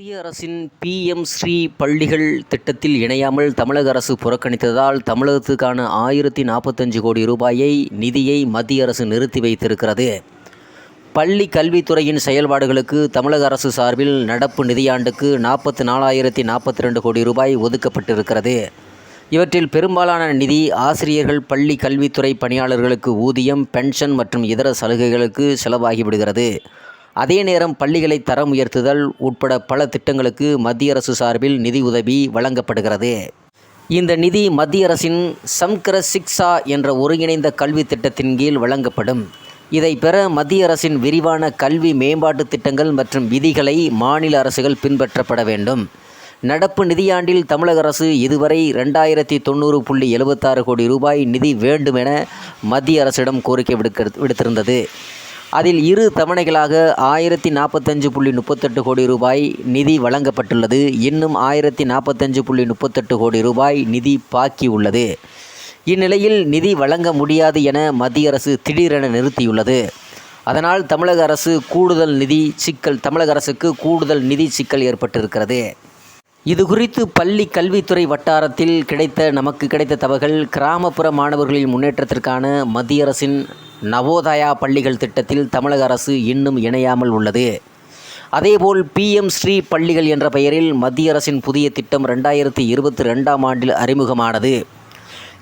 மத்திய அரசின் பிஎம் ஸ்ரீ பள்ளிகள் திட்டத்தில் இணையாமல் தமிழக அரசு புறக்கணித்ததால் தமிழகத்துக்கான ஆயிரத்தி நாற்பத்தஞ்சு கோடி ரூபாயை நிதியை மத்திய அரசு நிறுத்தி வைத்திருக்கிறது. பள்ளி கல்வித்துறையின் செயல்பாடுகளுக்கு தமிழக அரசு சார்பில் நடப்பு நிதியாண்டுக்கு நாற்பத்தி நாலாயிரத்தி நாற்பத்தி ரெண்டு கோடி ரூபாய் ஒதுக்கப்பட்டிருக்கிறது. இவற்றில் பெரும்பாலான நிதி ஆசிரியர்கள் பள்ளி கல்வித்துறை பணியாளர்களுக்கு ஊதியம் பென்ஷன் மற்றும் இதர சலுகைகளுக்கு செலவாகிவிடுகிறது. அதே நேரம் பள்ளிகளை தரம் உயர்த்துதல் உட்பட பல திட்டங்களுக்கு மத்திய அரசு சார்பில் நிதி உதவி வழங்கப்படுகிறது. இந்த நிதி மத்திய அரசின் சம்கர சிக்ஷா என்ற ஒருங்கிணைந்த கல்வி திட்டத்தின் கீழ் வழங்கப்படும். இதை பெற மத்திய அரசின் விரிவான கல்வி மேம்பாட்டு திட்டங்கள் மற்றும் விதிகளை மாநில அரசுகள் பின்பற்றப்பட வேண்டும். நடப்பு நிதியாண்டில் தமிழக அரசு இதுவரை ரெண்டாயிரத்தி தொண்ணூறு புள்ளி எழுபத்தாறு கோடி ரூபாய் நிதி வேண்டுமென மத்திய அரசிடம் கோரிக்கை விடுக்க விடுத்திருந்தது. அதில் இரு தவணைகளாக ஆயிரத்தி நாற்பத்தஞ்சு புள்ளி முப்பத்தெட்டு கோடி ரூபாய் நிதி வழங்கப்பட்டுள்ளது. இன்னும் ஆயிரத்தி நாற்பத்தஞ்சு புள்ளி முப்பத்தெட்டு கோடி ரூபாய் நிதி பாக்கி உள்ளது. இந்நிலையில் நிதி வழங்க முடியாது என மத்திய அரசு திடீரென நிறுத்தியுள்ளது. அதனால் தமிழக அரசு கூடுதல் நிதி சிக்கல் தமிழக அரசுக்கு கூடுதல் நிதி சிக்கல் ஏற்பட்டிருக்கிறது. இது குறித்து பள்ளி கல்வித்துறை வட்டாரத்தில் கிடைத்த நமக்கு கிடைத்த தகவல்கள் கிராமப்புற மாணவர்களின் முன்னேற்றத்திற்கான மத்திய அரசின் நவோதயா பள்ளிகள் திட்டத்தில் தமிழக அரசு இன்னும் இணையாமல் உள்ளது. அதேபோல் பிஎம் ஸ்ரீ பள்ளிகள் என்ற பெயரில் மத்திய அரசின் புதிய திட்டம் ரெண்டாயிரத்தி இருபத்தி ரெண்டாம் ஆண்டில் அறிமுகமானது.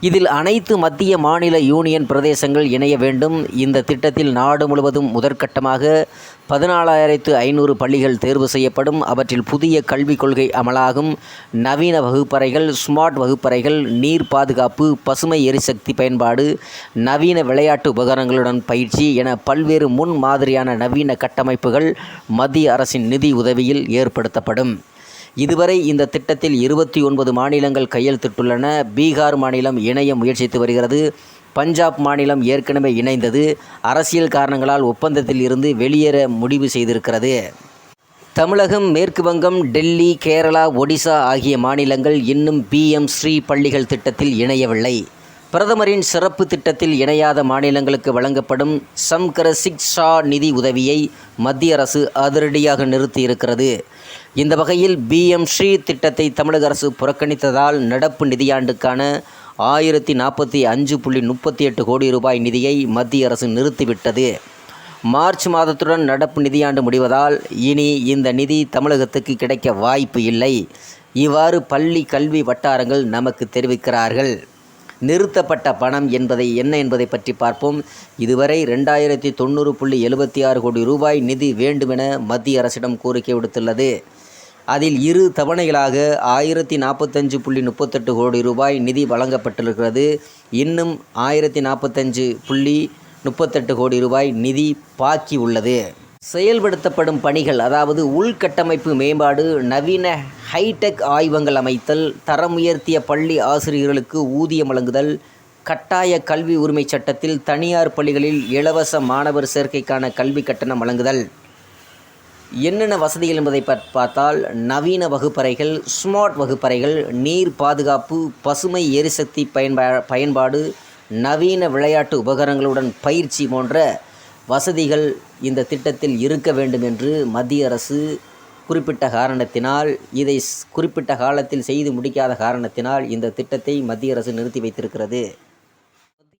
இதில் அனைத்து மத்திய மாநில யூனியன் பிரதேசங்கள் இணைய வேண்டும். இந்த திட்டத்தில் நாடு முழுவதும் முதற்கட்டமாக பதினாலாயிரத்து ஐநூறு பள்ளிகள் தேர்வு செய்யப்படும். அவற்றில் புதிய கல்விக் கொள்கை அமலாகும். நவீன வகுப்பறைகள் ஸ்மார்ட் வகுப்பறைகள் நீர் பாதுகாப்பு பசுமை எரிசக்தி பயன்பாடு நவீன விளையாட்டு உபகரணங்களுடன் பயிற்சி என பல்வேறு முன் மாதிரியான நவீன கட்டமைப்புகள் மத்திய அரசின் நிதி உதவியில் ஏற்படுத்தப்படும். இதுவரை இந்த திட்டத்தில் இருபத்தி ஒன்பது மாநிலங்கள் கையெழுத்திட்டுள்ளன. பீகார் மாநிலம் இணைய முயற்சித்து வருகிறது. பஞ்சாப் மாநிலம் ஏற்கனவே இணைந்தது. அரசியல் காரணங்களால் ஒப்பந்தத்தில் இருந்து வெளியேற முடிவு செய்திருக்கிறது. தமிழகம் மேற்கு வங்கம் டெல்லி கேரளா ஒடிசா ஆகிய மாநிலங்கள் இன்னும் பிஎம் ஸ்ரீ பள்ளிகள் திட்டத்தில் இணையவில்லை. பிரதமரின் சிறப்பு திட்டத்தில் இணையாத மாநிலங்களுக்கு வழங்கப்படும் சம்கர சிக்ஷா நிதி உதவியை மத்திய அரசு அதிரடியாக நிறுத்தியிருக்கிறது. இந்த வகையில் பிஎம்ஸ்ரீ திட்டத்தை தமிழக அரசு புறக்கணித்ததால் நடப்பு நிதியாண்டுக்கான ஆயிரத்தி நாற்பத்தி அஞ்சு புள்ளி முப்பத்தி எட்டு கோடி ரூபாய் நிதியை மத்திய அரசு நிறுத்திவிட்டது. மார்ச் மாதத்துடன் நடப்பு நிதியாண்டு முடிவதால் இனி இந்த நிதி தமிழகத்துக்கு கிடைக்க வாய்ப்பு இல்லை. இவ்வாறு பள்ளி கல்வி வட்டாரங்கள் நமக்கு தெரிவிக்கிறார்கள். நிறுத்தப்பட்ட பணம் என்பதை என்ன என்பதை பற்றி பார்ப்போம். இதுவரை ரெண்டாயிரத்தி தொண்ணூறு புள்ளி எழுபத்தி ஆறு கோடி ரூபாய் நிதி வேண்டுமென மத்திய அரசிடம் கோரிக்கை விடுத்துள்ளது. அதில் இரு தவணைகளாக ஆயிரத்தி நாற்பத்தஞ்சு புள்ளி முப்பத்தெட்டு கோடி ரூபாய் நிதி வழங்கப்பட்டிருக்கிறது. இன்னும் ஆயிரத்தி நாற்பத்தஞ்சு புள்ளி முப்பத்தெட்டு கோடி ரூபாய் நிதி பாக்கி உள்ளது. செயல்படுத்தப்படும் பணிகள் அதாவது உள்கட்டமைப்பு மேம்பாடு நவீன ஹைடெக் ஆய்வங்கள் அமைத்தல் தரம் உயர்த்திய பள்ளி ஆசிரியர்களுக்கு ஊதியம் வழங்குதல் கட்டாய கல்வி உரிமை சட்டத்தில் தனியார் பள்ளிகளில் இலவச மாணவர் சேர்க்கைக்கான கல்வி கட்டணம் வழங்குதல். என்னென்ன வசதிகள் என்பதை பார்த்தால் நவீன வகுப்பறைகள் ஸ்மார்ட் வகுப்பறைகள் நீர் பாதுகாப்பு பசுமை எரிசக்தி பயன்பா பயன்பாடு நவீன விளையாட்டு உபகரணங்களுடன் பயிற்சி போன்ற வசதிகள் இந்த திட்டத்தில் இருக்க வேண்டும் என்று மத்திய அரசு குறிப்பிட்ட காரணத்தினால் இதை குறிப்பிட்ட காலத்தில் செய்து முடிக்காத காரணத்தினால் இந்த திட்டத்தை மத்திய அரசு நிறுத்தி வைத்திருக்கிறது.